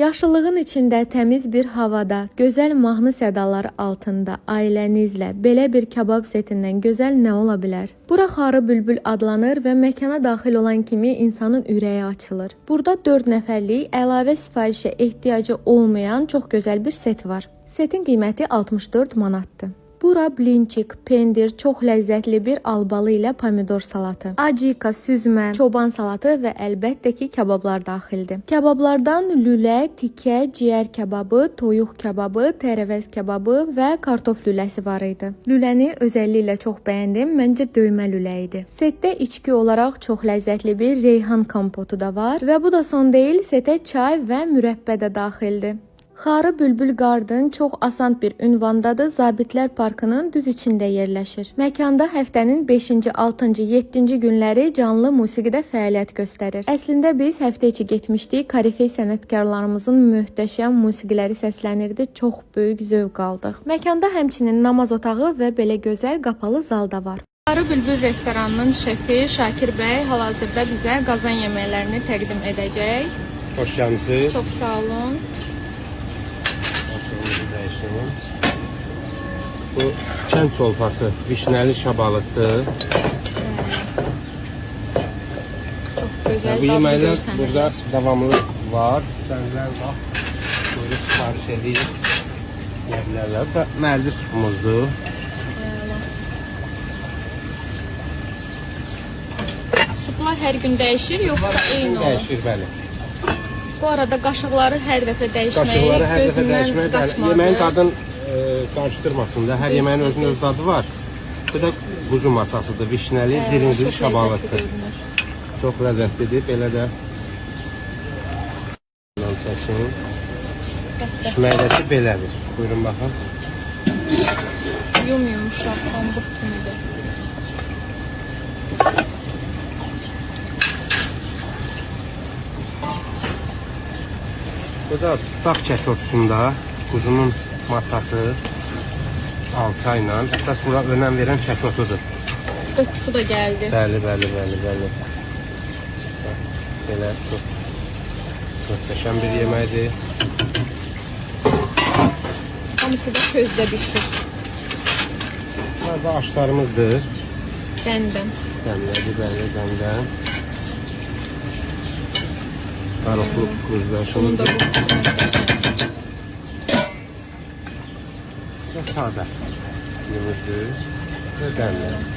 Yaşıllığın içində təmiz bir havada, gözəl mahnı sədaları altında ailənizlə belə bir kabab setindən gözəl nə ola bilər? Bura Xarı Bülbül adlanır və məkana daxil olan kimi insanın ürəyi açılır. Burada 4 nəfərlik əlavə sifarişə ehtiyacı olmayan çox gözəl bir set var. Setin qiyməti 64 manatdır. Bura blinçik, pendir, çox ləzzətli bir albalı ilə pomidor salatı, acika, süzmə, çoban salatı və əlbəttə ki, kabablar daxildir. Kabablardan lülə, tikə, ciyər kababı, toyuq kababı, tərəvəz kababı və kartof lüləsi var idi. Lüləni özəlliklə çox bəyəndim. Məncə döymə lülə. Setdə içki olaraq çox ləzzətli bir reyhan kompotu da var və bu da son deyil, setə çay və mürəbbə də daxildir. Xarı Bülbül Garden çox asan bir ünvandadır. Zabitlər Parkının düz içində yerləşir. Məkanda həftənin 5-ci, 6-cı, 7-ci günləri canlı musiqidə fəaliyyət göstərir. Əslində biz həftə içi getmişdik. Karifey sənətkarlarımızın möhtəşəm musiqiləri səslənirdi. Çox böyük zövq aldıq. Məkanda həmçinin namaz otağı və belə gözəl qapalı zal da var. Xarı Bülbül restoranının şefi Şakir bəy hal-hazırda bizə qazan yeməklərini təqdim edəcək. Hoş geldiniz. Çox sağ olun. Dəyişin. Bu kənd solfası, vişnəli şabalıqdır. Gözəl Bu yeməklər burada davamlı var. İstənilən vaxt buyurub sifariş edib yeyə bilərlər. Bu da mərci supumuzdur. Suplar hər gün dəyişir, yoxsa eyni olur? Dəyişir, bəli. Bu arada qaşıqları hər dəfə dəyişmək, Qaşıqları hər dəfə gözündən dəyişmək, bəli. qaçmadı. Yeməyin dadını e, qarışdırmasın da. Hər yeməyin özünün öz dadı var. Bu da quzu masasıdır, vişnəli, Ə, zirindili çox şabalıqdır. ləzzətli görünür. Çox ləzzətlidir. Belə də Bundan çəkin. Pişməkdəki belədir. Buyurun baxın. Yum yumuşaq, pambıq kimidir. Bu da dağ çəkotusunda quzunun masası alça ilə. Əsas bura önəm verən çəkotudur. Qoxusu da gəldi. Bəli, bəli, bəli, bəli. Belə çox möhtəşəm bir yeməkdir. Hamısı da közdə bişir. Bunlar da aşlarımızdır. Dəndən. Dəndə, biberli dəndə. Qaroqlu Bunun da kuzdaşımızdır. qoxusu möhtəşəm. Və